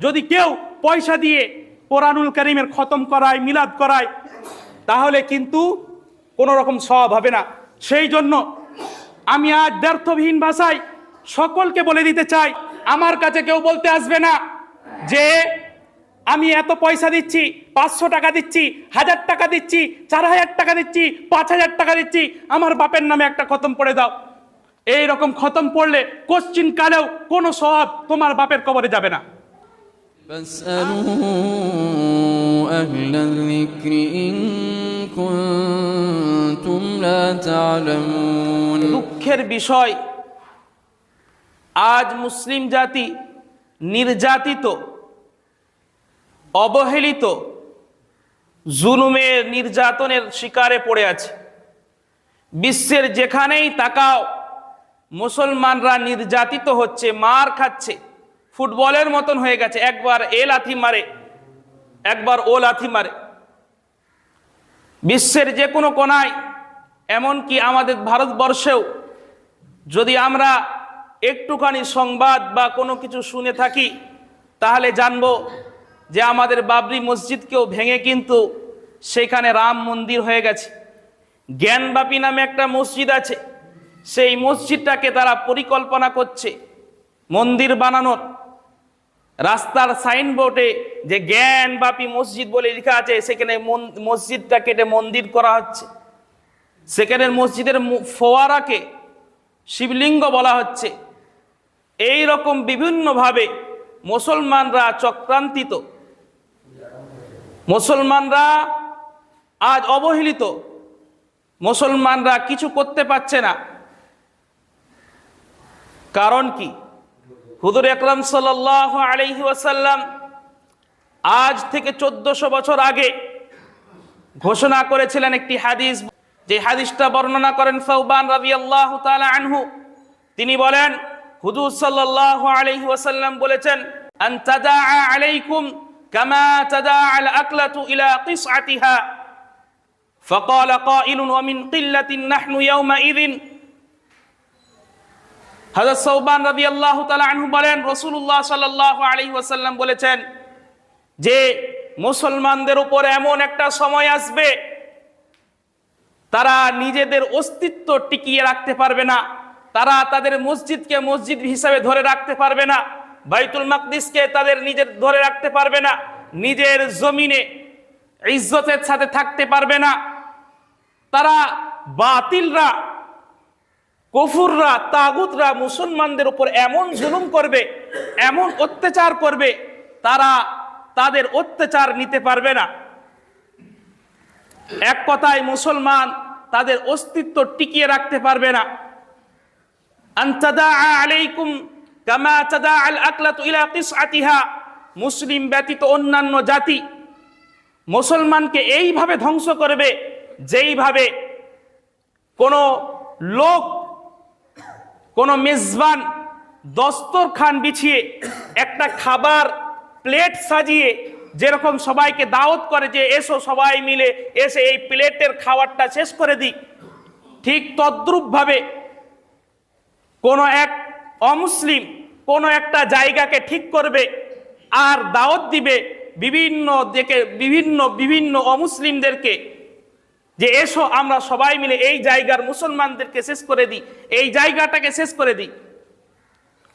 যদি কেউ পয়সা দিয়ে কোরআনুল করিমের খতম করায়, মিলাদ করায়, তাহলে কিন্তু কোনো রকম সব হবে না। সেই জন্য আমি আজ ব্যর্থবিহীন ভাষায় সকলকে বলে দিতে চাই, আমার কাছে কেউ বলতে আসবে না যে আমি এত পয়সা দিচ্ছি, পাঁচশো টাকা দিচ্ছি, হাজার টাকা দিচ্ছি, চার হাজার টাকা দিচ্ছি, পাঁচ হাজার টাকা দিচ্ছি, আমার বাপের নামে একটা খতম পড়ে দাও। এই রকম খতম পড়লে কোশ্চিন কালেও কোনো সব তোমার বাপের কবরে যাবে না। فاسألوا أهل الذكر إن كنتم لا تعلمون দুঃখের বিষয় আজ মুসলিম জাতি নির্যাতিত অবহেলিত জুলুমের নির্যাতনের শিকারে পড়ে আছে বিশ্বের যেখানেই তাকাও মুসলমানরা নির্যাতিত হচ্ছে মার খাচ্ছে ফুটবলের মতন হয়ে গেছে। একবার এ লাথি মারে, একবার ও লাথি মারে। বিশ্বের যে কোনো কোনায়, এমনকি আমাদের ভারতবর্ষেও যদি আমরা একটুখানি সংবাদ বা কোনো কিছু শুনে থাকি, তাহলে জানব যে আমাদের বাবরি মসজিদকেও ভেঙে কিন্তু সেখানে রাম মন্দির হয়ে গেছে। জ্ঞানবাপী নামে একটা মসজিদ আছে, সেই মসজিদটাকে তারা পরিকল্পনা করছে। মন্দির বানানোর। রাস্তার সাইনবোর্ডে যে জ্ঞানবাপী মসজিদ বলে লেখা আছে, সেখানে মসজিদটা কেটে মন্দির করা হচ্ছে। সেখানের মসজিদের ফোয়ারাকে শিবলিঙ্গ বলা হচ্ছে। এই রকম বিভিন্নভাবে মুসলমানরা চক্রান্তিত। মুসলমানরা আজ অবহেলিত। মুসলমানরা কিছু করতে পারছে না। কারণ কি? হুদুর একরম সাল্লাহ আলহি ওয়াসাল্লাম আজ থেকে চোদ্দশো বছর আগে ঘোষণা করেছিলেন একটি হাদিস যে হাদিসটা বর্ণনা করেন সৌবান রাবি আল্লাহ আনহু তিনি বলেন হুজুর সাল্লাল্লাহু আলাইহি ওয়াসাল্লাম বলেছেন আন তাদাআ আলাইকুম কামা তাদাআ আল আকলাতু ইলা কিসআতিহা فقال قائل ومن قلة نحن يومئذ হযরত সৌবান রাদিয়াল্লাহু তাআলা আনহু বলেন, রাসূলুল্লাহ সাল্লাল্লাহু আলাইহি ওয়াসাল্লাম বলেছেন যে মুসলমানদের উপর এমন একটা সময় আসবে, তারা নিজেদের অস্তিত্ব টিকিয়ে রাখতে পারবে না, তারা তাদের মসজিদকে মসজিদ হিসাবে ধরে রাখতে পারবে না, বাইতুল মাকদিসকে তাদের নিজের ধরে রাখতে পারবে না, নিজের জমিনে ইজ্জতের সাথে থাকতে পারবে না, তারা বাতিলরা কফুররা, তাগুতরা মুসলমানদের উপর এমন জুলুম করবে, এমন অত্যাচার করবে, তারা তাদের অত্যাচার নিতে পারবে না। এক কথায় মুসলমান তাদের অস্তিত্ব টিকিয়ে রাখতে পারবে না। আলাইকুম কামা আল ইলা কিসআতিহা, মুসলিম ব্যতীত অন্যান্য জাতি মুসলমানকে এইভাবে ধ্বংস করবে, যেইভাবে কোনো লোক কোনো মেজবান দস্তরখান বিছিয়ে একটা খাবার প্লেট সাজিয়ে যেরকম সবাইকে দাওয়াত করে যে এসো সবাই মিলে এসে এই প্লেটের খাবারটা শেষ করে দিই, ঠিক তদ্রূপভাবে কোনো এক অমুসলিম কোনো একটা জায়গাকে ঠিক করবে আর দাওয়াত দিবে বিভিন্ন দিকে বিভিন্ন বিভিন্ন অমুসলিমদেরকে যে এসো, আমরা সবাই মিলে এই জায়গার মুসলমানদেরকে শেষ করে দিই। এই জায়গাটাকে শেষ করে দিই।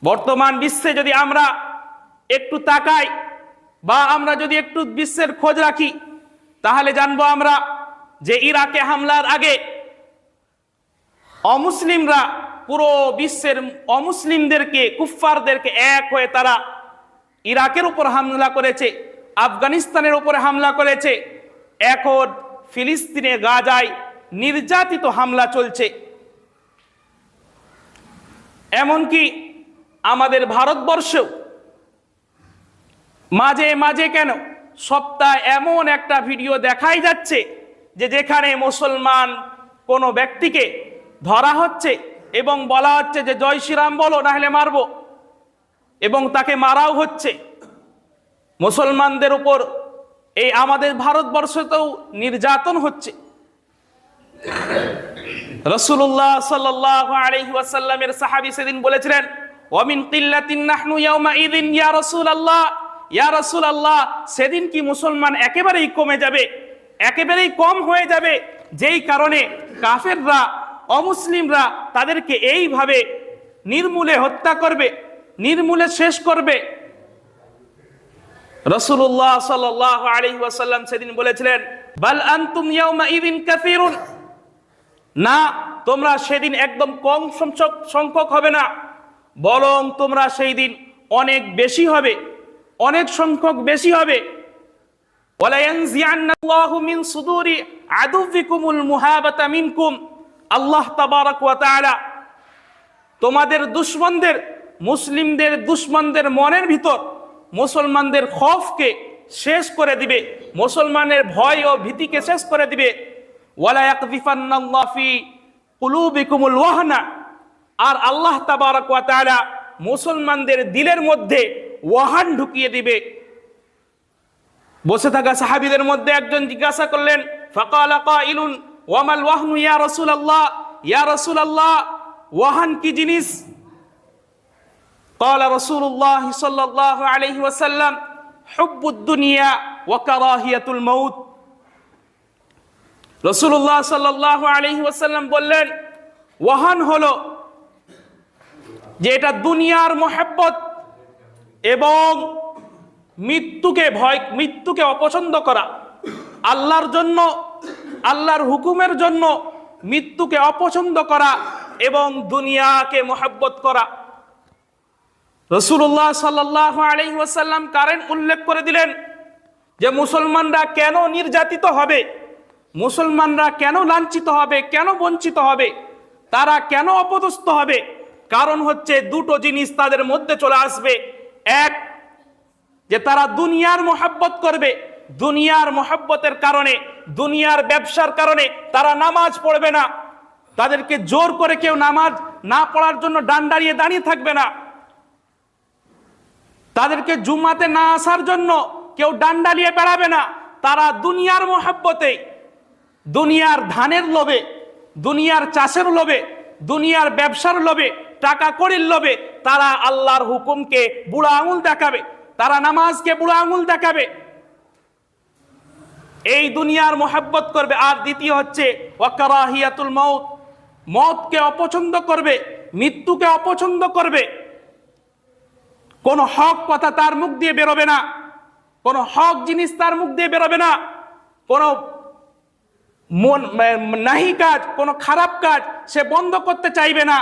বর্তমান বিশ্বে যদি আমরা একটু তাকাই বা আমরা যদি একটু বিশ্বের খোঁজ রাখি, তাহলে জানব আমরা যে ইরাকে হামলার আগে অমুসলিমরা পুরো বিশ্বের অমুসলিমদেরকে, কুফফারদেরকে এক হয়ে তারা ইরাকের উপর হামলা করেছে, আফগানিস্তানের উপরে হামলা করেছে। এখন ফিলিস্তিনে গাজায় নির্যাতিত হামলা চলছে। এমনকি আমাদের ভারতবর্ষেও মাঝে মাঝে কেন সপ্তাহে এমন একটা ভিডিও দেখাই যাচ্ছে যে যেখানে মুসলমান কোনো ব্যক্তিকে ধরা হচ্ছে এবং বলা হচ্ছে যে জয় শ্রীরাম বলো নাহলে মারবো এবং তাকে মারাও হচ্ছে। মুসলমানদের উপর এই আমাদের ভারতবর্ষতেও নির্যাতন হচ্ছে। রসুল্লাহ সাল্লাহ সাহাবি সেদিন বলেছিলেন ওমিন কিল্লাতিন নাহনু ইয়াউমা ইদিন ইয়া রাসূলুল্লাহ, ইয়া রাসূল আল্লাহ সেদিন কি মুসলমান একেবারেই কমে যাবে, একেবারেই কম হয়ে যাবে, যেই কারণে কাফেররা, অমুসলিমরা তাদেরকে এইভাবে নির্মূলে হত্যা করবে, নির্মূলে শেষ করবে রসুল্লাহ সাল্লাহ আলাইহি ওয়াসাল্লাম সেদিন বলেছিলেন, বাল আনতুম ইয়াউমা ইদিন কাসীরুন? না, তোমরা সেদিন একদম কম সংখ্যক সংখ্যক হবে না, বরং তোমরা সেই দিন অনেক বেশি হবে, অনেক সংখ্যক বেশি হবে। ওয়ালায়ানজিআন্নাল্লাহু মিন সুদুরি আদুবিকুমুল মুহাবাতা মিনকুম। আল্লাহ তোমাদের দুশ্মনদের, মুসলিমদের দুশ্মনদের মনের ভিতর মুসলমানদের খফকে শেষ করে দিবে, মুসলমানের ভয় ও ভীতিকে শেষ করে দিবে। আর আল্লাহ তাআলা মুসলমানদের দিলের মধ্যে ওয়াহান ঢুকিয়ে দিবে। বসে থাকা সাহাবীদের মধ্যে একজন জিজ্ঞাসা করলেন ওয়ামাল ওয়াহনু ইয়া রাসূলুল্লাহ? ইয়া রাসূলুল্লাহ, ওয়াহান কি জিনিস? قال رسول الله صلى الله عليه وسلم حب الدنيا وكراهية الموت রসুল্লাহ সাল্লাহ আলহি ওয়াসাল্লাম বললেন ওয়াহান হলো যে এটা দুনিয়ার মোহাব্বত এবং মৃত্যুকে ভয় মৃত্যুকে অপছন্দ করা আল্লাহর জন্য আল্লাহর হুকুমের জন্য মৃত্যুকে অপছন্দ করা এবং দুনিয়াকে মোহাব্বত করা রসুল্লাহ সাল্লাহ আলহি ওয়াসাল্লাম কারেন্ট উল্লেখ করে দিলেন যে মুসলমানরা কেন নির্যাতিত হবে? মুসলমানরা কেন লাঞ্ছিত হবে? কেন বঞ্চিত হবে? তারা কেন অপদস্থ হবে? কারণ হচ্ছে দুটো জিনিস তাদের মধ্যে চলে আসবে। এক, যে তারা দুনিয়ার মোহাব্বত করবে। দুনিয়ার মোহাব্বতের কারণে, দুনিয়ার ব্যবসার কারণে তারা নামাজ পড়বে না। তাদেরকে জোর করে কেউ নামাজ না পড়ার জন্য ডান দাঁড়িয়ে দাঁড়িয়ে থাকবে না। তাদেরকে জুমাতে না আসার জন্য কেউ ডান্ডালিয়ে বেড়াবে না। তারা দুনিয়ার মোহাব্বতে, দুনিয়ার ধানের লোভে, দুনিয়ার চাষের লোভে, দুনিয়ার ব্যবসার লোভে, টাকা করির লোভে তারা আল্লাহর হুকুমকে বুড়া আঙুল দেখাবে, তারা নামাজকে বুড়া আঙুল দেখাবে। এই দুনিয়ার মোহাব্বত করবে। আর দ্বিতীয় হচ্ছে ওয়াকারাহিয়াতুল মত মতকে অপছন্দ করবে, মৃত্যুকে অপছন্দ করবে। কোন হক কথা তার মুখ দিয়ে বেরোবে না। কোন হক জিনিস তার মুখ দিয়ে বেরোবে না। কোন মন, নাহি কাজ, কোন খারাপ কাজ সে বন্ধ করতে চাইবে না।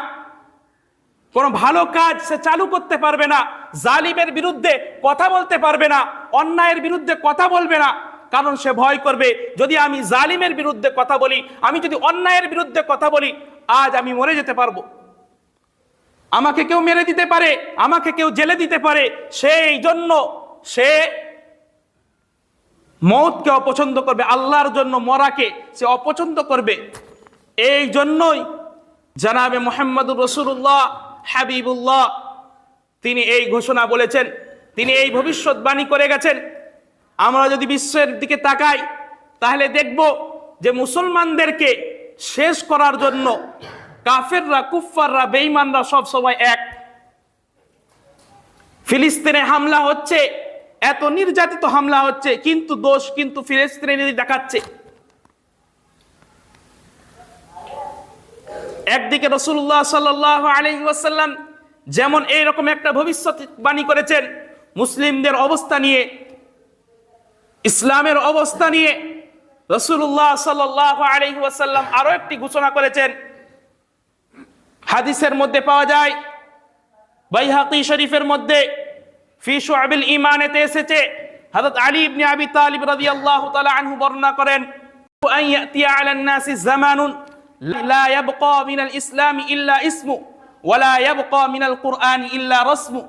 কোন ভালো কাজ সে চালু করতে পারবে না। জালিমের বিরুদ্ধে কথা বলতে পারবে না। অন্যায়ের বিরুদ্ধে কথা বলবে না। কারণ সে ভয় করবে, যদি আমি জালিমের বিরুদ্ধে কথা বলি, আমি যদি অন্যায়ের বিরুদ্ধে কথা বলি, আজ আমি মরে যেতে পারব। আমাকে কেউ মেরে দিতে পারে, আমাকে কেউ জেলে দিতে পারে, সেই জন্য সে মৌতকে অপছন্দ করবে, আল্লাহর জন্য মরাকে সে অপছন্দ করবে। এই জন্যই জানাবে মোহাম্মদুর রসুল্লাহ হাবিবুল্লাহ, তিনি এই ঘোষণা বলেছেন, তিনি এই ভবিষ্যৎবাণী করে গেছেন। আমরা যদি বিশ্বের দিকে তাকাই, তাহলে দেখব যে মুসলমানদেরকে শেষ করার জন্য কাফেররা কুফাররা বেঈমানরা সব সময় এক। ফিলিস্তিনে হামলা হচ্ছে, এত নির্যাতিত হামলা হচ্ছে, কিন্তু দোষ কিন্তু ফিলিস্তিনে দেখাচ্ছে। একদিকে রসুল্লাহ সাল্লাহ আলহি ওয়াসাল্লাম যেমন এইরকম একটা ভবিষ্যৎবাণী করেছেন, মুসলিমদের অবস্থা নিয়ে, ইসলামের অবস্থা নিয়ে রসুল্লাহ সাল্লাহ আলহি ওয়াসাল্লাম আরও একটি ঘোষণা করেছেন হাদিসের মধ্যে পাওয়া যায় বাইহাকি শরীফের মধ্যে ফি শুআবিল ঈমানেতে এসেছে হযরত আলী ইবনে আবি তালিব রাদিয়াল্লাহু তাআলা আনহু বর্ণনা করেন আন ইয়াতিয়া আলান নাসি জামানুন লা ইয়াবকা মিনাল ইসলাম ইল্লা ইসমু ওয়া লা ইয়াবকা মিনাল কুরআন ইল্লা রাসমু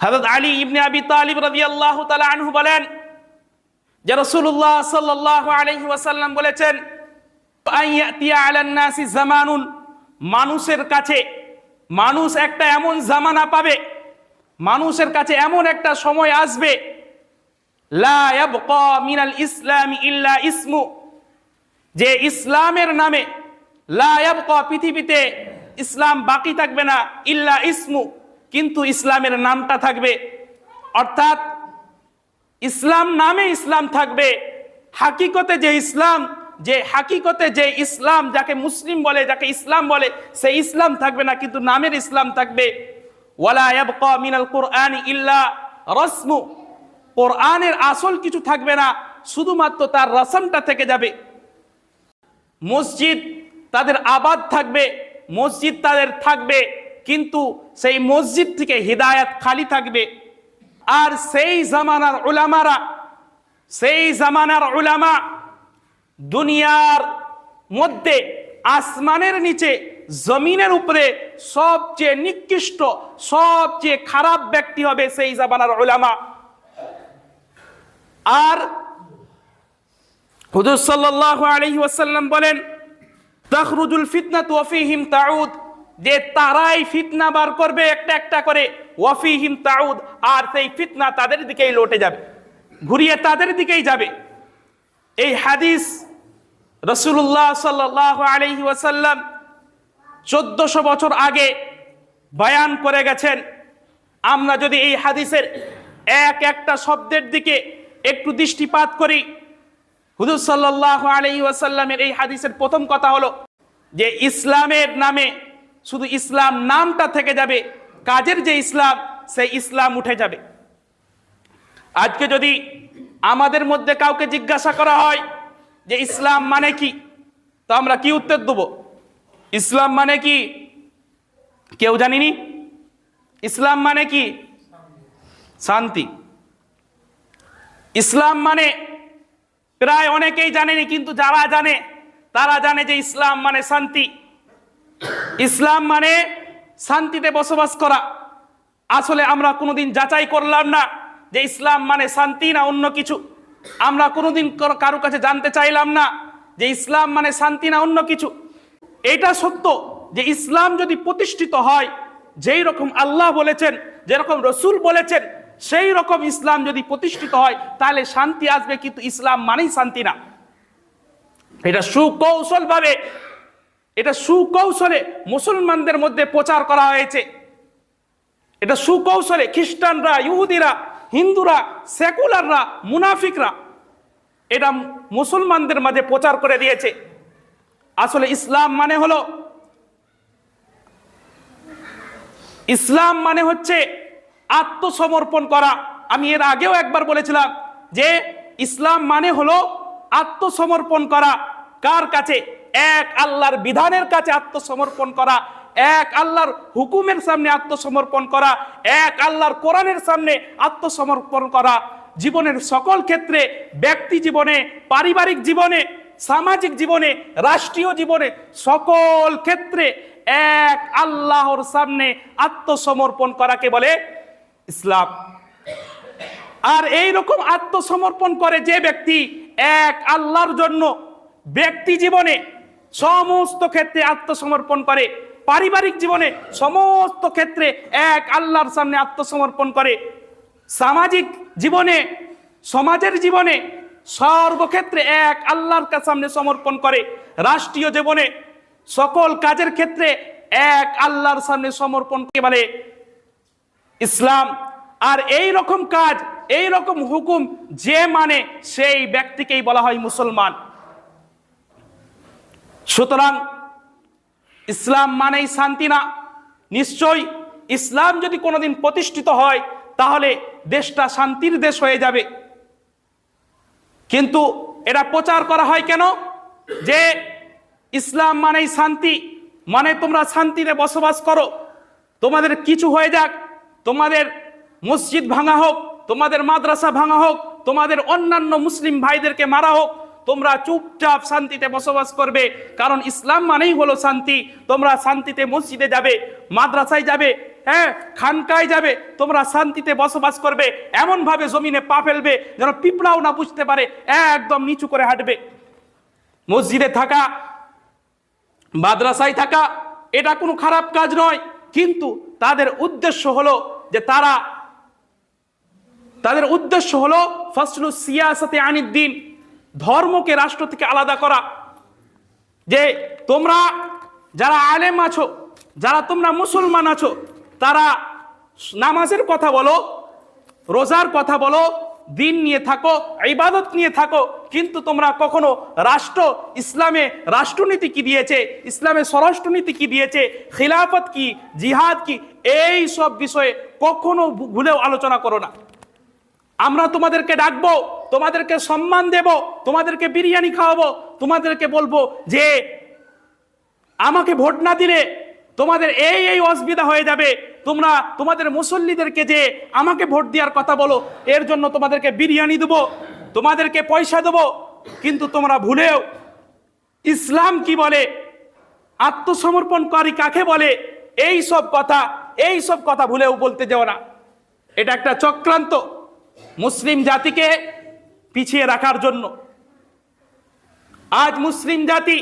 হযরত আলী ইবনে আবি তালিব রাদিয়াল্লাহু তাআলা আনহু বলেন যে রাসূলুল্লাহ সাল্লাল্লাহু আলাইহি ওয়াসাল্লাম বলেছেন আন ইয়াতিয়া আলান নাসি জামানুন মানুষের কাছে, মানুষ একটা এমন জামানা পাবে, মানুষের কাছে এমন একটা সময় আসবে মিনাল ইসলামি ইল্লা ইসমু, যে ইসলামের নামে লা ইয়াবকা পৃথিবীতে ইসলাম বাকি থাকবে না, ইল্লা ইসমু, কিন্তু ইসলামের নামটা থাকবে। অর্থাৎ ইসলাম নামে ইসলাম থাকবে, হাকিকতে যে ইসলাম যে হাকিকতে যে ইসলাম যাকে মুসলিম বলে, যাকে ইসলাম বলে, সেই ইসলাম থাকবে না, কিন্তু নামের ইসলাম থাকবে। মিনাল কুরআন রসমু। কোরআনের আসল কিছু থাকবে না, শুধুমাত্র তার রসমটা থেকে যাবে। মসজিদ তাদের আবাদ থাকবে, মসজিদ তাদের থাকবে, কিন্তু সেই মসজিদ থেকে হৃদায়াত খালি থাকবে। আর সেই জামানার উলামারা, সেই জামানার উলামা দুনিয়ার মধ্যে, আসমানের নিচে, জমিনের উপরে সবচেয়ে নিকৃষ্ট, সবচেয়ে খারাপ ব্যক্তি হবে সেই জামানার উলামা। আর হুজুর সাল্লাল্লাহু আলাইহি ওয়াসাল্লাম বলেন, তাখরুজুল ফিতনাত ওয়াফিহিম তাউদ যে তারাই ফিতনা বার করবে একটা একটা করে ওয়াফিহিম তাউদ আর সেই ফিতনা তাদের দিকেই লোটে যাবে, ঘুরিয়ে তাদের দিকেই যাবে। এই হাদিস রসুল্লাহ সাল্লাহ আলহি ওয়াসাল্লাম চোদ্দশো বছর আগে বয়ান করে গেছেন। আমরা যদি এই হাদিসের এক একটা শব্দের দিকে একটু দৃষ্টিপাত করি, হুজুর সাল্লাহ আলহি ওয়াসাল্লামের এই হাদিসের প্রথম কথা হলো যে ইসলামের নামে শুধু ইসলাম নামটা থেকে যাবে, কাজের যে ইসলাম, সেই ইসলাম উঠে যাবে। আজকে যদি আমাদের মধ্যে কাউকে জিজ্ঞাসা করা হয় যে ইসলাম মানে কি? তো আমরা কি উত্তর দেব? ইসলাম মানে কি? কেউ জানিনি? ইসলাম মানে কি? শান্তি। ইসলাম মানে প্রায় অনেকেই জানেনি, কিন্তু যারা জানে, তারা জানে যে ইসলাম মানে শান্তি। ইসলাম মানে শান্তিতে বসবাস করা। আসলে আমরা কোনোদিন যাচাই করলাম না যে ইসলাম মানে শান্তি না অন্য কিছু। আমরা কোনোদিন কারো- কাছে জানতে চাইলাম না যে ইসলাম মানে শান্তি না অন্য কিছু। এটা সত্য যে ইসলাম যদি প্রতিষ্ঠিত হয়, যেই রকম আল্লাহ বলেছেন, যেরকম রসুল বলেছেন, সেই রকম ইসলাম যদি প্রতিষ্ঠিত হয়, তাহলে শান্তি আসবে, কিন্তু ইসলাম মানেই শান্তি না। এটা সুকৌশল ভাবে এটা সুকৌশলে মুসলমানদের মধ্যে প্রচার করা হয়েছে। এটা সুকৌশলে খ্রিস্টানরা, ইহুদিরা হিন্দুরা সেকুলাররা মুনাফিকরা, এটা মুসলমানদের মাঝে প্রচার করে দিয়েছে। আসলে ইসলাম মানে হলো, ইসলাম মানে হচ্ছে আত্মসমর্পণ করা। আমি এর আগেও একবার বলেছিলাম যে ইসলাম মানে হলো আত্মসমর্পণ করা। কার কাছে? এক, আল্লাহর বিধানের কাছে আত্মসমর্পণ করা। এক আল্লাহর হুকুমের সামনে আত্মসমর্পণ করা, এক আল্লাহর কোরআনের সামনে আত্মসমর্পণ করা। জীবনের সকল ক্ষেত্রে ব্যক্তি জীবনে, পারিবারিক জীবনে, সামাজিক জীবনে, রাষ্ট্রীয় জীবনে সকল ক্ষেত্রে এক আল্লাহর সামনে আত্মসমর্পণ করাকে বলে? ইসলাম। আর এই রকম আত্মসমর্পণ করে যে ব্যক্তি এক আল্লাহর জন্য ব্যক্তি জীবনে সমস্ত ক্ষেত্রে আত্মসমর্পণ করে পারিবারিক জীবনে সমস্ত ক্ষেত্রে এক আল্লাহর সামনে আত্মসমর্পণ করে। সামাজিক জীবনে, সমাজের জীবনে সর্বক্ষেত্রে এক আল্লাহর সামনে সমর্পণ করে। রাষ্ট্রীয় জীবনে সকল কাজের ক্ষেত্রে এক আল্লাহর সামনে সমর্পণ কে বলে। ইসলাম আর এই রকম কাজ, এই রকম হুকুম যে মানে সেই ব্যক্তিকেই বলা হয় মুসলমান। সুতরাং ইসলাম মানেই শান্তি না। নিশ্চয়ই ইসলাম যদি কোনোদিন প্রতিষ্ঠিত হয়, তাহলে দেশটা শান্তির দেশ হয়ে যাবে। কিন্তু এটা প্রচার করা হয় কেন? যে ইসলাম মানেই শান্তি মানে তোমরা শান্তিতে বসবাস করো। তোমাদের কিছু হয়ে যাক, তোমাদের মসজিদ ভাঙা হোক, তোমাদের মাদ্রাসা ভাঙা হোক, তোমাদের অন্যান্য মুসলিম ভাইদেরকে মারা হোক তোমরা চুপচাপ শান্তিতে বসবাস করবে। কারণ ইসলাম মানেই হলো শান্তি। তোমরা শান্তিতে মসজিদে যাবে, মাদ্রাসায় যাবে হ্যাঁ খানকায় যাবে, তোমরা শান্তিতে বসবাস করবে। এমন ভাবে জমিনে পা ফেলবে যেন পিঁপড়াও না বুঝতে পারে, একদম নিচু করে হাঁটবে। মসজিদে থাকা, মাদ্রাসায় থাকা, এটা কোনো খারাপ কাজ নয়। কিন্তু তাদের উদ্দেশ্য হলো যে তারা, তাদের উদ্দেশ্য হলো ফসলু সিয়াসতে আনিদ্দিন। ধর্মকে রাষ্ট্র থেকে আলাদা করা। যে তোমরা যারা আলেম আছো, যারা তোমরা মুসলমান আছো, তারা নামাজের কথা বলো, রোজার কথা বলো, দিন নিয়ে থাকো, ইবাদত নিয়ে থাকো, কিন্তু তোমরা কখনো রাষ্ট্র, ইসলামে রাষ্ট্রনীতি কি দিয়েছে, ইসলামে স্বরাষ্ট্রনীতি কি দিয়েছে, খিলাফত কি, জিহাদ কি, এই সব বিষয়ে কখনো ভুলেও আলোচনা করো না। আমরা তোমাদেরকে ডাকবো তোমাদেরকে সম্মান দেব, তোমাদেরকে বিরিয়ানি খাওয়াবো, তোমাদেরকে বলব যে আমাকে ভোট না দিলে তোমাদের এই এই অসুবিধা হয়ে যাবে। তোমরা তোমাদের মুসল্লিদেরকে যে আমাকে ভোট দেওয়ার কথা বলো, এর জন্য তোমাদেরকে বিরিয়ানি দেবো, তোমাদেরকে পয়সা দেবো। কিন্তু তোমরা ভুলেও ইসলাম কি বলে? আত্মসমর্পণকারী কাকে বলে? এই সব কথা, এই সব কথা ভুলেও বলতে যাও না। এটা একটা চক্রান্ত। মুসলিম জাতিকে পিছিয়ে রাখার জন্য। আজ মুসলিম জাতি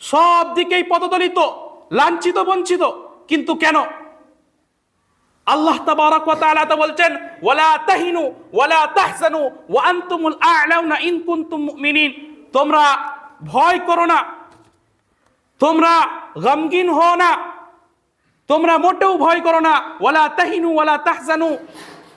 সব দিকেই পদদলিত, লাঞ্ছিত, বঞ্চিত। কিন্তু কেন? আল্লাহ তাবারক ওয়া তাআলা তো বলছেন, ওয়ালা তাহিনু, ওয়ালা তাহজানু, ওয়া আনতুমুল আ'লাউনা ইন কুনতুম মুমিনিন। তোমরা ভয় করো না। তোমরা গমগিন হও না। তোমরা মোটেও ভয় করো না। ওয়ালা তাহিনু, ওয়ালা তাহজানু,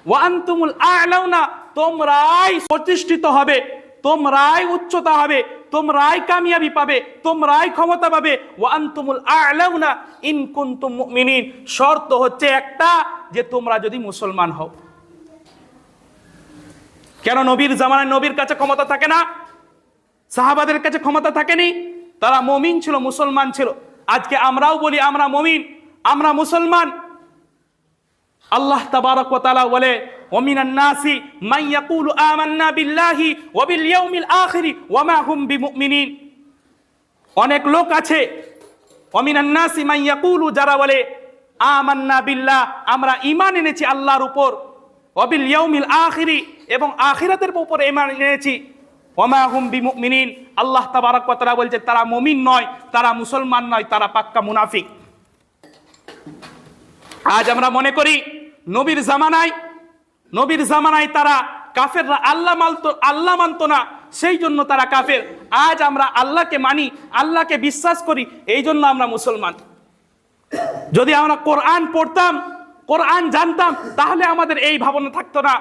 ওয়া আনতুমুল আ'লাউনা তোমরাই প্রতিষ্ঠিত হবে, তোমরাই উচ্চতা হবে, তোমরাই কামিয়াবি পাবে, তোমরাই ক্ষমতা পাবে। ওয়া আনতুমুল আ'লাউনা ইন কুনতুম মুমিনিন। শর্ত হচ্ছে একটা, যে তোমরা যদি মুসলমান হও। কেন নবীর জামানায় নবীর কাছে ক্ষমতা থাকে না? সাহাবাদের কাছে ক্ষমতা থাকেনি? তারা মমিন ছিল, মুসলমান ছিল। আজকে আমরাও বলি, আমরা মমিন, আমরা মুসলমান। আল্লাহ তাবারক তাআলা বলে ইয়াকুলু আমান্না বিল্লাহি ওয়া বিল ইয়াউমিল আখির ওয়া মা হুম বিমুমিনিন। অনেক লোক আছে অমিনান নাসি মান ইয়াকুলু যারা বলে, আমান্না বিল্লাহ, আমরা ইমান এনেছি আল্লাহর উপর, ওয়া বিল ইয়াউমিল আখির, এবং আখিরাতের উপর ঈমান এনেছি ওমা হুম বিমুমিনিন। আল্লাহ তাবারক ওয়া বলছে, তারা মুমিন নয়, তারা মুসলমান নয়, তারা পাক্কা মুনাফিক। আজ আমরা মনে করি, নবীর জামানায় নবীর জামানায় তারা কাফেররা আল্লাহ মানতো আল্লাহ মানতো না, সেই জন্য তারা কাফের। আজ আমরা আল্লাহকে মানি, আল্লাহকে বিশ্বাস করি, এই জন্য আমরা মুসলমান। যদি আমরা কোরআন পড়তাম, কোরআন জানতাম, তাহলে আমাদের এই ভাবনা থাকতো না।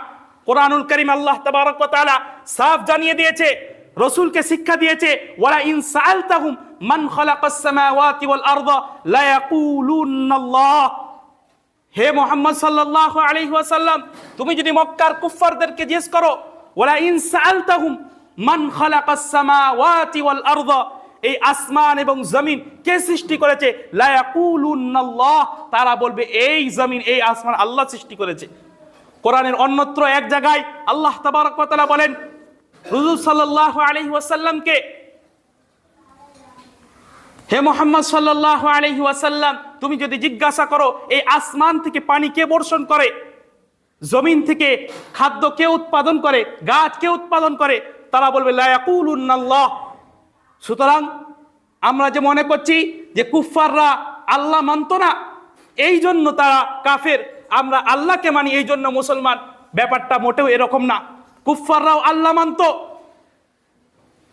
কোরআনুল করিম আল্লাহ ওয়া সাফ জানিয়ে দিয়েছে, রসুলকে শিক্ষা দিয়েছে ওরা ইন সাআলতাহুম মান খালাকাস ওয়াল আরদা লা হে মোহাম্মদ সাল্লাল্লাহু আলাইহি ওয়াসাল্লাম, তুমি যদি মক্কার কুফফারদেরকে জিজ্ঞেস করো, ওয়ালা ইন সাআলতাহুম মান খালাকাস সামাওয়াতি ওয়াল আরদা? এই আসমান এবং জমিন কে সৃষ্টি করেছে? লা ইয়াকুলুনাল্লাহ তারা বলবে, এই জমিন, এই আসমান আল্লাহ সৃষ্টি করেছে। কোরআনের অন্যত্র এক জায়গায় আল্লাহ তাবারক ওয়া তাআলা বলেন, হুজুর সাল্লাল্লাহু আলাইহি ওয়াসাল্লামকে, হে মোহাম্মদ সাল্লাল্লাহু আলাইহি ওয়াসাল্লাম তুমি যদি জিজ্ঞাসা করো, এই আসমান থেকে পানি কে বর্ষণ করে? জমিন থেকে খাদ্য কে উৎপাদন করে? গাছ কে উৎপাদন করে? তারা বলবে সুতরাং আমরা যে মনে করছি যে কুফফাররা আল্লাহ মানতো না, এই জন্য তারা কাফের। আমরা আল্লাহকে মানি, এই জন্য মুসলমান। ব্যাপারটা মোটেও এরকম না। কুফফাররাও আল্লাহ মানত।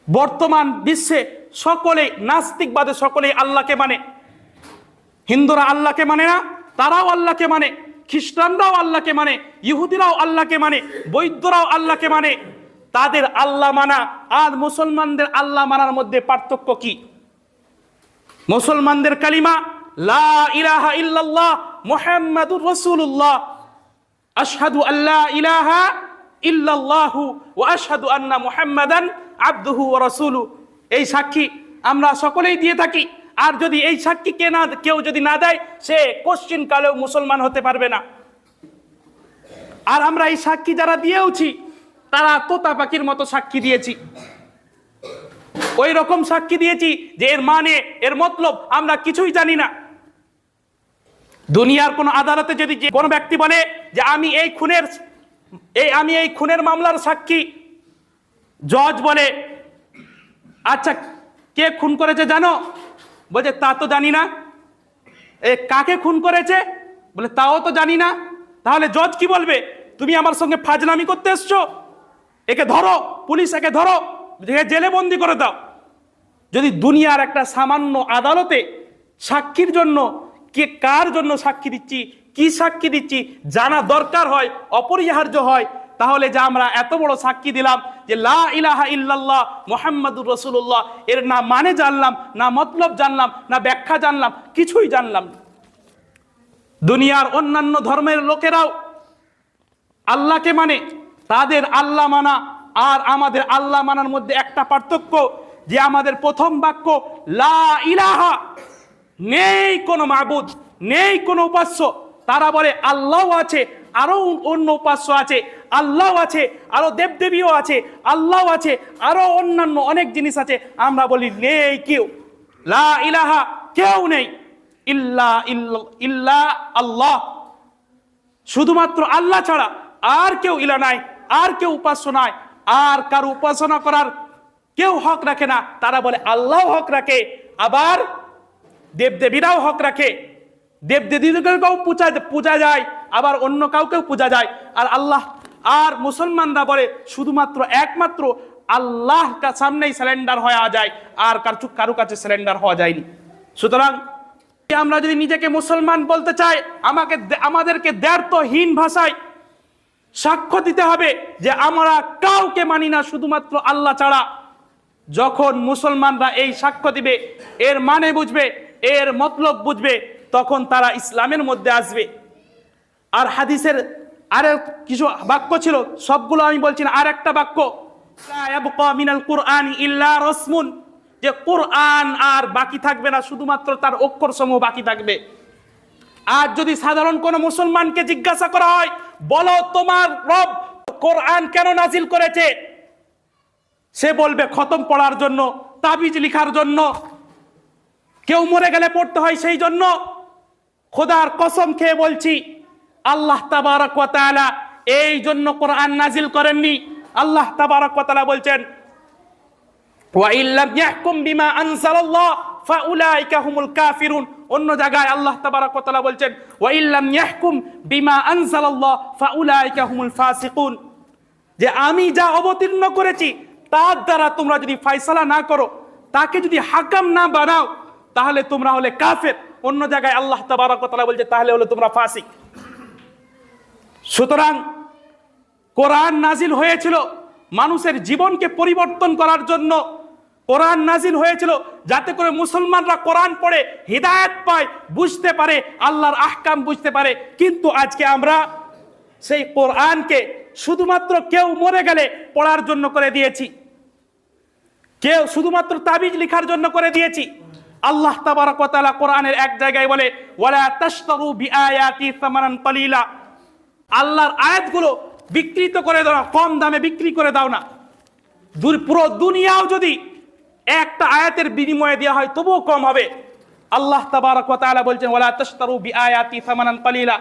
বর্তমান বিশ্বে সকলে নাস্তিকবাদে সকলেই আল্লাহকে মানে। হিন্দুরা আল্লাহকে মানে না, তারাও আল্লাহকে মানে খ্রিস্টানরাও আল্লাহকে মানে ইহুদিরাও আল্লাহকে মানে বৈদ্যরাও আল্লাহকে মানে। তাদের আল্লাহ মানা আর মুসলমানদের আল্লাহ মানার মধ্যে পার্থক্য কি? মুসলমানদের কালিমা, লা ইলাহা ইল্লাল্লাহ মুহাম্মাদুর রাসূলুল্লাহ। আশহাদু আল্লাহ ইলাহা ইল্লাল্লাহু ওয়া আশহাদু আন্না মুহাম্মাদান আবদুহু ওয়া রাসূলু এই সাক্ষী আমরা সকলেই দিয়ে থাকি। আর যদি এই সাক্ষী কে না, কেউ যদি না দেয়, সে কোশ্চিন কালেও মুসলমান হতে পারবে না। আর আমরা এই সাক্ষী যারা দিয়েওছি, তারা তোতা পাখির মতো সাক্ষী দিয়েছি। ওই রকম সাক্ষী দিয়েছি যে এর মানে এর মতলব আমরা কিছুই জানি না। দুনিয়ার কোন আদালতে যদি কোনো ব্যক্তি বলে যে আমি এই খুনের, এই আমি এই খুনের মামলার সাক্ষী, জজ বলে আচ্ছা কে খুন করেছে জানো? বলছে, তা তো জানি না। এ কাকে খুন করেছে? বলে, তাও তো জানি না। তাহলে জজ কি বলবে? তুমি আমার সঙ্গে ফাজলামি করতে এসছো। একে ধরো, পুলিশ একে ধরো। জেলে বন্দি করে দাও। যদি দুনিয়ার একটা সামান্য আদালতে সাক্ষীর জন্য কে কার জন্য সাক্ষী দিচ্ছি, কি সাক্ষী দিচ্ছি, জানা দরকার হয়, অপরিহার্য হয় তাহলে যে আমরা এত বড় সাক্ষী দিলাম যে লা ইলাহা ইল্লাল্লাহ মোহাম্মদুর রসুল্লাহ এর না মানে জানলাম, না মতলব জানলাম, না ব্যাখ্যা জানলাম, কিছুই জানলাম। দুনিয়ার অন্যান্য ধর্মের লোকেরাও আল্লাহকে মানে তাদের আল্লাহ মানা আর আমাদের আল্লাহ মানার মধ্যে একটা পার্থক্য যে আমাদের প্রথম বাক্য লা ইলাহা, নেই কোনো মাবুদ, নেই কোনো উপাস্য, তারা বলে আল্লাহ আছে আরও অন্য উপাস্য আছে, আল্লাহ আছে, আরও দেবদেবীও আছে, আল্লাহ আছে, আরও অন্যান্য অনেক জিনিস আছে। আমরা বলি, নেই কেউ। লা ইলাহা কেউ নেই। ইল্লা ইল্লা- ইল্লা আল্লাহ। শুধুমাত্র আল্লাহ ছাড়া আর কেউ ইলা নাই, আর কেউ উপাস্য নাই। আর কার উপাসনা করার কেউ হক রাখে না। তারা বলে, আল্লাহ হক রাখে, আবার দেবদেবীরাও হক রাখে। দেবদেবীদেরকেও পূজা পূজা যায় আবার অন্য কাউকেও পূজা যায় আর আল্লাহ, আর মুসলমানরা বলে, শুধুমাত্র একমাত্র আল্লাহ সামনেই স্যালেন্ডার হওয়া যায়, আর কার কারু কাছে স্যালেন্ডার হওয়া যায়নি। সুতরাং আমরা যদি নিজেকে মুসলমান বলতে চাই, আমাকে আমাদেরকে দ্ব্যর্থহীন ভাষায় সাক্ষ্য দিতে হবে যে আমরা কাউকে মানি না, শুধুমাত্র আল্লাহ ছাড়া। যখন মুসলমানরা এই সাক্ষ্য দিবে, এর মানে বুঝবে, এর মতলব বুঝবে তখন তারা ইসলামের মধ্যে আসবে। আর হাদিসের আরে কিছু বাক্য ছিল, সবগুলো আমি বলছি না আর একটা বাক্য মিনাল কুরআনি ইল্লা রসমুন। যে কোরআন আর বাকি থাকবে না, শুধুমাত্র তার অক্ষর সমূহ বাকি থাকবে। আর যদি সাধারণ কোনো মুসলমানকে জিজ্ঞাসা করা হয়, বলো তোমার রব কোরআন কেন নাজিল করেছে? সে বলবে, খতম পড়ার জন্য, তাবিজ লিখার জন্য। কেউ মরে গেলে পড়তে হয় সেই জন্য। খোদার কসম খেয়ে বলছি, আল্লাহ তাবারক ওয়া এই জন্য কোরআন নাজিল করেননি। আল্লাহ তাবারক ওয়া বলছেন অন্য জায়গায় আল্লাহ বলছেন, ওয়া ইল্লাম ইয়াহকুম ফাসিকুন। যে আমি যা অবতীর্ণ করেছি, তার দ্বারা তোমরা যদি ফয়সালা না করো, তাকে যদি হাকাম না বানাও, তাহলে তোমরা হলে কাফের। অন্য জায়গায় আল্লাহ তাবারক ওয়া তাআলা বলছে, তাহলে হলে তোমরা ফাসিক। সুতরাং কোরআন নাজিল হয়েছিল মানুষের জীবনকে পরিবর্তন করার জন্য। কোরআন নাজিল হয়েছিল যাতে করে মুসলমানরা কোরআন পড়ে, হৃদায়ত পায়, বুঝতে পারে, আল্লাহর আহকাম বুঝতে পারে। কিন্তু আজকে আমরা সেই কোরআনকে শুধুমাত্র কেউ মরে গেলে পড়ার জন্য করে দিয়েছি। কেউ শুধুমাত্র তাবিজ লিখার জন্য করে দিয়েছি। আল্লাহ তাবারক ওয়া কোরআনের এক জায়গায় বলে, ওয়ালা তাশতারু বিআয়াতি সামানান কলিলা। আল্লাহর আয়াতগুলো বিকৃত করে দাও কম দামে বিক্রি করে দাও না। পুরো দুনিয়াও যদি একটা আয়াতের বিনিময়ে দেওয়া হয়, তবুও কম হবে। আল্লাহ তাবারক তাআলা বলছেন, ওয়ালা তাশতারু বিআয়াতি সামানান কলিলা।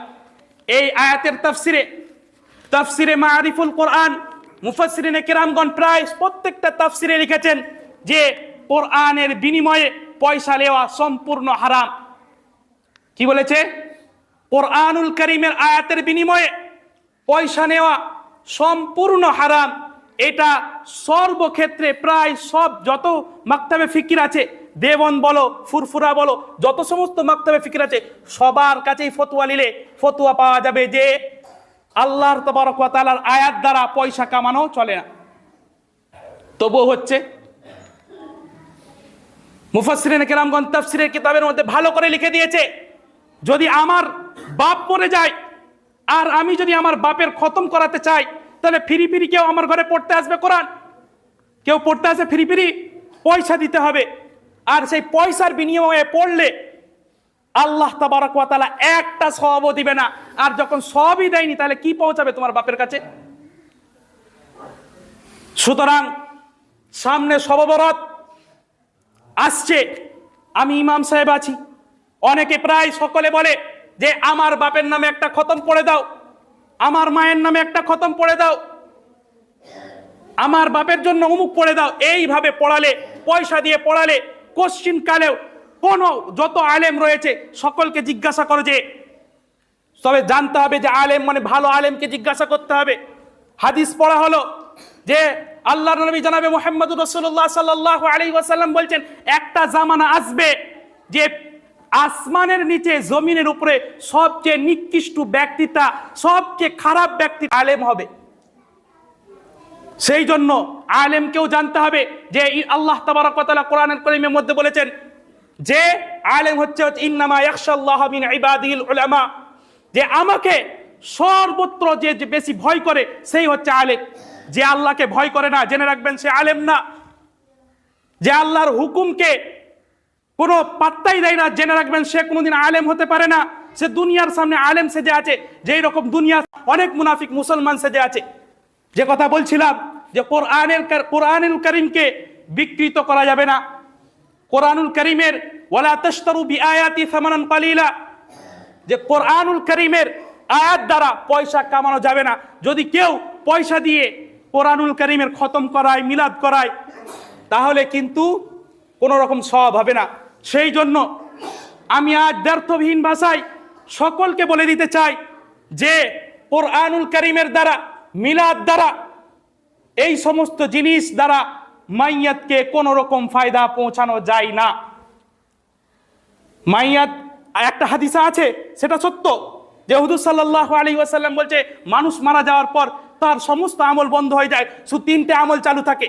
এই আয়াতের তাফসিরে তাফসিরে মারিফুল কোরআন, মুফাসসিরিনে কেরামগণ প্রায় প্রত্যেকটা তাফসিরে লিখেছেন যে, কোরআনের বিনিময়ে পয়সা নেওয়া সম্পূর্ণ হারাম। কি বলেছে? কোরআনুল করিমের আয়াতের বিনিময়ে পয়সা নেওয়া সম্পূর্ণ হারাম। এটা সর্বক্ষেত্রে প্রায় সব যত মাক্তাবে ফিকির আছে দেবন বলো, ফুরফুরা বলো, যত সমস্ত মাক্তাবে ফিকির আছে, সবার কাছেই ফতুয়া নিলে ফতুয়া পাওয়া যাবে যে আল্লাহর তবরক ওয়া আয়াত দ্বারা পয়সা কামানো চলে না। তবুও হচ্ছে মুফাসসিরিন কেরামগণ তাফসিরের কিতাবের মধ্যে ভালো করে লিখে দিয়েছে, যদি আমার বাপ মরে যায় আর আমি যদি আমার বাপের খতম করাতে চাই, তাহলে ফিরি ফিরি কেউ আমার ঘরে পড়তে আসবে কোরআন। কেউ পড়তে আসে ফিরি ফিরি পয়সা দিতে হবে। আর সেই পয়সার বিনিময়ে পড়লে আল্লাহ তাবারক ওয়া একটা সবও দিবে না। আর যখন সবই দেয়নি, তাহলে কি পৌঁছাবে তোমার বাপের কাছে? সুতরাং সামনে সববরত আসছে। আমি ইমাম সাহেব আছি। অনেকে প্রায় সকলে বলে যে, আমার বাপের নামে একটা খতম পড়ে দাও। আমার মায়ের নামে একটা খতম পড়ে দাও। আমার বাপের জন্য অমুক পড়ে দাও। এইভাবে পড়ালে, পয়সা দিয়ে পড়ালে কোশ্চিন কালেও কোন যত আলেম রয়েছে, সকলকে জিজ্ঞাসা করো যে, তবে জানতে হবে যে আলেম মানে ভালো আলেমকে জিজ্ঞাসা করতে হবে। হাদিস পড়া হলো যে আল্লাহ নবী জানাবে মোহাম্মদ রসুল্লাহ সাল্লাহ আলী ওয়াসাল্লাম বলছেন, একটা জামানা আসবে যে আসমানের নিচে, জমিনের উপরে সবচেয়ে নিকৃষ্ট ব্যক্তিটা, সবচেয়ে খারাপ ব্যক্তি আলেম হবে। সেই জন্য আলেমকেও জানতে হবে যে আল্লাহ তাবারকতালা কোরআনের করিমের মধ্যে বলেছেন যে আলেম হচ্ছে ইন্নামা ইয়াখশাল্লাহ মিন ইবাদিল উলামা। যে আমাকে সর্বত্র যে বেশি ভয় করে, সেই হচ্ছে আলেম। যে আল্লাহকে ভয় করে না, জেনে রাখবেন সে আলেম না। যে আল্লাহর হুকুমকে কোনো পাত্তাই দেয় না, জেনে রাখবেন সে কোনোদিন আলেম হতে পারে না। সে দুনিয়ার সামনে আলেম সেজে আছে, যেই রকম দুনিয়া অনেক মুনাফিক মুসলমান সেজে আছে। যে কথা বলছিলাম যে কোরআনের কোরআনুল করিমকে বিকৃত করা যাবে না। কোরআনুল করিমের ওয়ালা তশতারু বিআয়াতি সামানান কালিলা। যে কোরআনুল করিমের আয়াত দ্বারা পয়সা কামানো যাবে না। যদি কেউ পয়সা দিয়ে কোরআনুল করিমের খতম করায়, মিলাদ করায়, তাহলে কিন্তু কোনো রকম সব হবে না। সেই জন্য আমি আজ ব্যর্থবিহীন ভাষায় সকলকে বলে দিতে চাই যে কোরআনুল করিমের দ্বারা, মিলাদ দ্বারা, এই সমস্ত জিনিস দ্বারা মাইয়াতকে কোনো রকম ফায়দা পৌঁছানো যায় না। মাইয়াত, একটা হাদিসা আছে, সেটা সত্য যে হুদুর সাল্লাহ আলী ওয়াসাল্লাম বলছে, মানুষ মারা যাওয়ার পর তার সমস্ত আমল বন্ধ হয়ে যায়, শুধু তিনটে আমল চালু থাকে।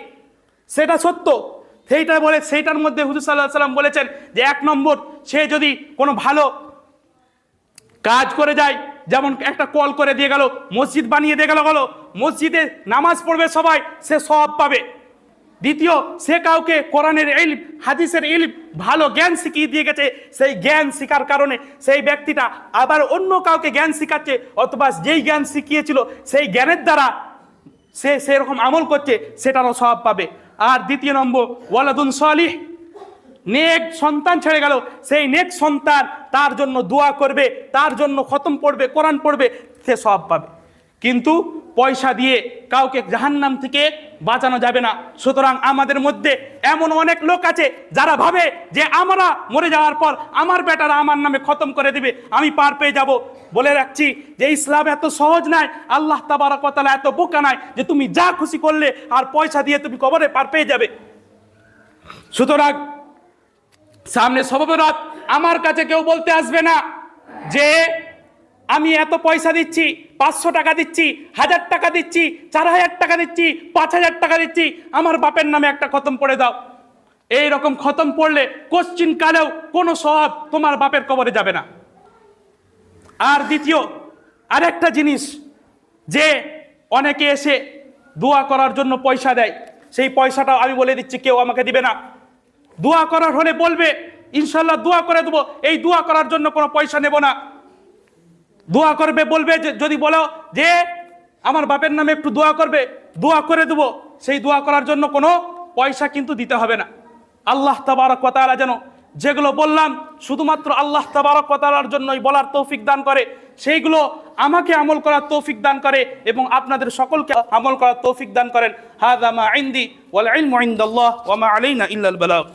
সেটা সত্য। সেইটা বলে, সেইটার মধ্যে হুজুর সাল্লাহ সাল্লাম বলেছেন যে এক নম্বর, সে যদি কোনো ভালো কাজ করে যায়, যেমন একটা কল করে দিয়ে গেল, মসজিদ বানিয়ে দিয়ে গেল গেল, মসজিদে নামাজ পড়বে সবাই, সে সব পাবে। দ্বিতীয়, সে কাউকে কোরআনের ইলম, হাদিসের ইলম, ভালো জ্ঞান শিখিয়ে দিয়ে গেছে, সেই জ্ঞান শিকার কারণে সেই ব্যক্তিটা আবার অন্য কাউকে জ্ঞান শিখাচ্ছে, অথবা যেই জ্ঞান শিখিয়েছিল, সেই জ্ঞানের দ্বারা সে সেরকম আমল করছে, সেটারও সব পাবে। আর দ্বিতীয় নম্বর, ওয়ালাদুন সালিহ, নেক সন্তান ছেড়ে গেল, সেই নেক সন্তান তার জন্য দোয়া করবে, তার জন্য খতম পড়বে, কোরআন পড়বে, সে সব পাবে। কিন্তু পয়সা দিয়ে কাউকে জাহান্নাম থেকে বাঁচানো যাবে না। সুতরাং আমাদের মধ্যে এমন অনেক লোক আছে যারা ভাবে যে আমরা মরে যাওয়ার পর আমার বেটারা আমার নামে খতম করে দিবে, আমি পার পেয়ে যাব। বলে রাখছি যে ইসলাম এত সহজ নয়, আল্লাহ তাবারকতালা এত বোকা নয় যে তুমি যা খুশি করলে আর পয়সা দিয়ে তুমি কবরে পার পেয়ে যাবে। সুতরাং সামনে সববরাত আমার কাছে কেউ বলতে আসবে না যে আমি এত পয়সা দিচ্ছি, পাঁচশো টাকা দিচ্ছি, হাজার টাকা দিচ্ছি, চার হাজার টাকা দিচ্ছি, পাঁচ হাজার টাকা দিচ্ছি, আমার বাপের নামে একটা খতম পড়ে দাও। এই রকম খতম পড়লে কোশ্চিন কালেও কোনো স্বভাব তোমার বাপের কবরে যাবে না। আর দ্বিতীয়, আরেকটা জিনিস, যে অনেকে এসে দোয়া করার জন্য পয়সা দেয়, সেই পয়সাটাও আমি বলে দিচ্ছি, কেউ আমাকে দিবে না। দোয়া করার হলে বলবে, ইনশাল্লাহ দোয়া করে দেবো, এই দোয়া করার জন্য কোনো পয়সা নেব না। দোয়া করবে, বলবে যদি বলো যে, আমার বাপের নামে একটু দোয়া করবে, দোয়া করে দেবো। সেই দোয়া করার জন্য কোনো পয়সা কিন্তু দিতে হবে না। আল্লাহ তাবারক তাআলা যেন যেগুলো বললাম, শুধুমাত্র আল্লাহ তাবারক তাআলার জন্যই বলার তৌফিক দান করে, সেইগুলো আমাকে আমল করার তৌফিক দান করে এবং আপনাদের সকলকে আমল করার তৌফিক দান করেন। হাদা মা ইনদি ওয়াল ইলমু ইনদাল্লাহ ওয়া মা আলাইনা ইল্লাল বালাগ।